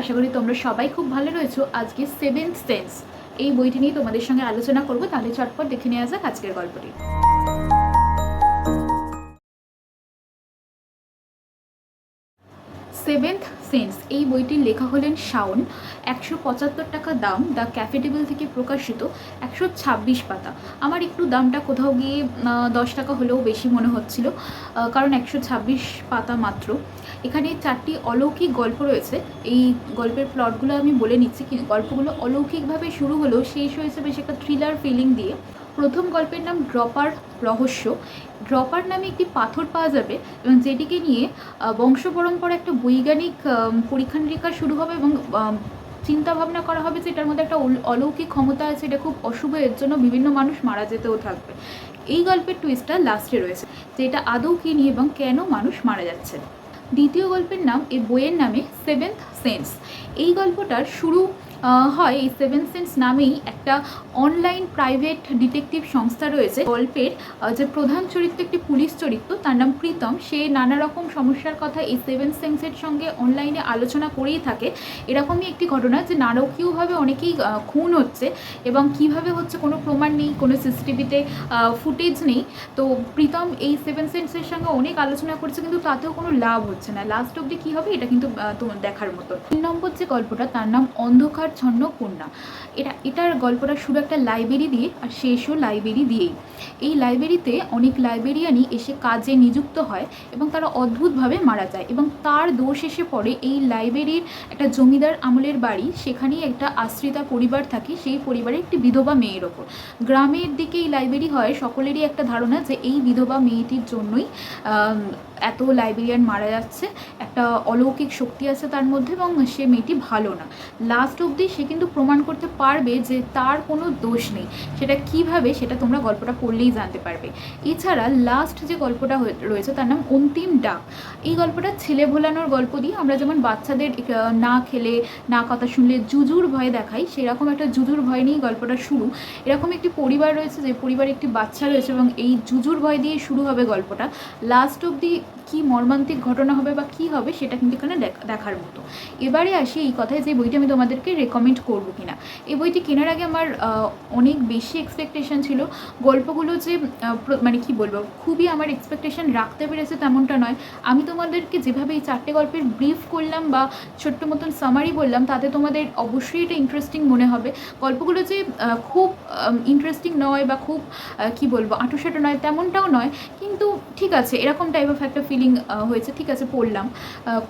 আশা করি তোমরা সবাই খুব ভালো রয়েছো। আজকে সেভেন্থ সেন্স এই বইটি নিয়ে তোমাদের সঙ্গে আলোচনা করব, তাহলে চটপট দেখে নেওয়া যাক আজকের গল্পটি। সেভেন্থ সেন্স, এই বইটির লেখা হলেন শাওন। একশো পঁচাত্তর টাকা দাম, দ্য ক্যাফে টেবিল থেকে প্রকাশিত, একশো ছাব্বিশ পাতা। আমার একটু দামটা কোথাও গিয়ে দশ টাকা হলেও বেশি মনে হচ্ছিল কারণ একশো ছাব্বিশ পাতা মাত্র। এখানে চারটি অলৌকিক গল্প রয়েছে। এই গল্পের প্লটগুলো আমি বলে নিচ্ছি গল্পগুলো অলৌকিকভাবে শুরু হলেও শেষ হয়েছে বেশ একটা থ্রিলার ফিলিং দিয়ে। প্রথম গল্পের নাম ড্রপার রহস্য। ড্রপার নামে একটি পাথর পাওয়া যাবে এবং যেটিকে নিয়ে বংশ পরম্পরা একটা বৈজ্ঞানিক পরীক্ষা নিরীক্ষা শুরু হবে এবং চিন্তা ভাবনা করা হবে যে এটার মধ্যে একটা অলৌকিক ক্ষমতা আছে, এটা খুব অশুভ, এর জন্য বিভিন্ন মানুষ মারা যেতেও থাকবে। এই গল্পের টুইস্টটা লাস্টে রয়েছে যে এটা আদৌ কী নিয়ে এবং কেন মানুষ মারা যাচ্ছে। দ্বিতীয় গল্পের নাম এই বইয়ের নামে সেভেন্থ সেন্স এই গল্পটার শুরু হয়, এই সেভেন সেন্স নামেই একটা অনলাইন প্রাইভেট ডিটেকটিভ সংস্থা রয়েছে, গল্পের যে প্রধান চরিত্র একটি পুলিশ চরিত্র, তার নাম প্রীতম। সে নানা রকম সমস্যার কথা এই সেভেন সেন্সের সঙ্গে অনলাইনে আলোচনা করেই থাকে। এরকমই একটি ঘটনা যে নারকীয়ভাবে অনেকেই খুন হচ্ছে এবং কীভাবে হচ্ছে কোনো প্রমাণ নেই, কোনো সিসিটিভিতে ফুটেজ নেই। তো প্রীতম এই সেভেন সেন্সের সঙ্গে অনেক আলোচনা করছে, কিন্তু তাতেও কোনো লাভ হচ্ছে না। লাস্ট অবধি কী হবে, এটা কিন্তু দেখার মতো। তিন নম্বর যে গল্পটা, তার নাম অন্ধকার ছন্ন কন্যা। এটা, এটার গল্পটা শুরু একটা লাইব্রেরি দিয়ে আর শেষও লাইব্রেরি দিয়েই। এই লাইব্রেরিতে অনেক লাইব্রেরিয়ানই এসে কাজে নিযুক্ত হয় এবং তারা অদ্ভুতভাবে মারা যায় এবং তার দোষ এসে পড়ে এই লাইব্রেরির একটা জমিদার আমলের বাড়ি। সেখানেই একটা আশ্রিতা পরিবার থাকে, সেই পরিবারে একটি বিধবা মেয়ের ওপর। গ্রামের দিকে এই লাইব্রেরি হয়, সকলেরই একটা ধারণা যে এই বিধবা মেয়েটির জন্যই এত লাইব্রেরিয়ান মারা যাচ্ছে। একটা অলৌকিক শক্তি আছে তার মধ্যে এবং সে মেয়েটি ভালো না। লাস্ট অবধি সে কিন্তু প্রমাণ করতে পারবে যে তার কোনো দোষ নেই, সেটা কীভাবে সেটা তোমরা গল্পটা পড়লেই জানতে পারবে। এছাড়া লাস্ট যে গল্পটা রয়েছে তার নাম অন্তিম ডাক। এই গল্পটা ছেলে ভোলানোর গল্প দিয়ে আমরা যেমন বাচ্চাদের না খেলে, না কথা শুনলে জুজুর ভয় দেখাই, সেরকম একটা জুজুর ভয় নিয়েই গল্পটা শুরু। এরকম একটি পরিবার রয়েছে যে পরিবারে একটি বাচ্চা রয়েছে এবং এই জুজুর ভয় দিয়ে শুরু হবে গল্পটা। লাস্ট অবধি কী মর্মান্তিক ঘটনা হবে বা কী হবে সেটা কিন্তু এখানে দেখ- দেখার মতো। এবারে আসি এই কথায় যে বইটা আমি তোমাদেরকে রেকমেন্ড করব কিনা। এই বইটি কেনার আগে আমার অনেক বেশি এক্সপেকটেশন ছিল। গল্পগুলো যে মানে কি বলব, খুবই আমার এক্সপেকটেশন রাখতে পেরেছে তেমনটা নয়। আমি তোমাদেরকে যেভাবে এই চারটে গল্পের ব্রিফ করলাম বা ছোট্ট মতন সামারি বললাম, তাতে তোমাদের অবশ্যই এটা ইন্টারেস্টিং মনে হবে। গল্পগুলো যে খুব ইন্টারেস্টিং নয় বা খুব কি বলব আঁটোসাঁটো নয় তেমনটাও নয়, কিন্তু ঠিক আছে, এরকম টাইপ অফ একটা ফিলিং হয়েছে, ঠিক আছে, পড়লাম।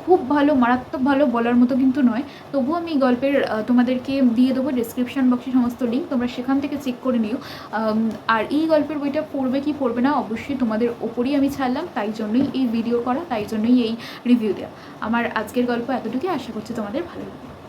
খুব ভালো, মারাত্মক ভালো বলার মতো কিন্তু নয়। তবুও আমি এই গল্পের তোমাদেরকে দিয়ে দেবো ডিসক্রিপশান বক্সে সমস্ত লিঙ্ক তোমরা সেখান থেকে চেক করে নিও। আর এই গল্পের বইটা পড়বে কি পড়বে না, অবশ্যই তোমাদের ওপরই আমি ছাড়লাম। তাই জন্যই এই ভিডিও করা, তাই জন্যই এই রিভিউ দেওয়া। আমার আজকের গল্প এতটুকুই। আশা করছি তোমাদের ভালো লাগবে।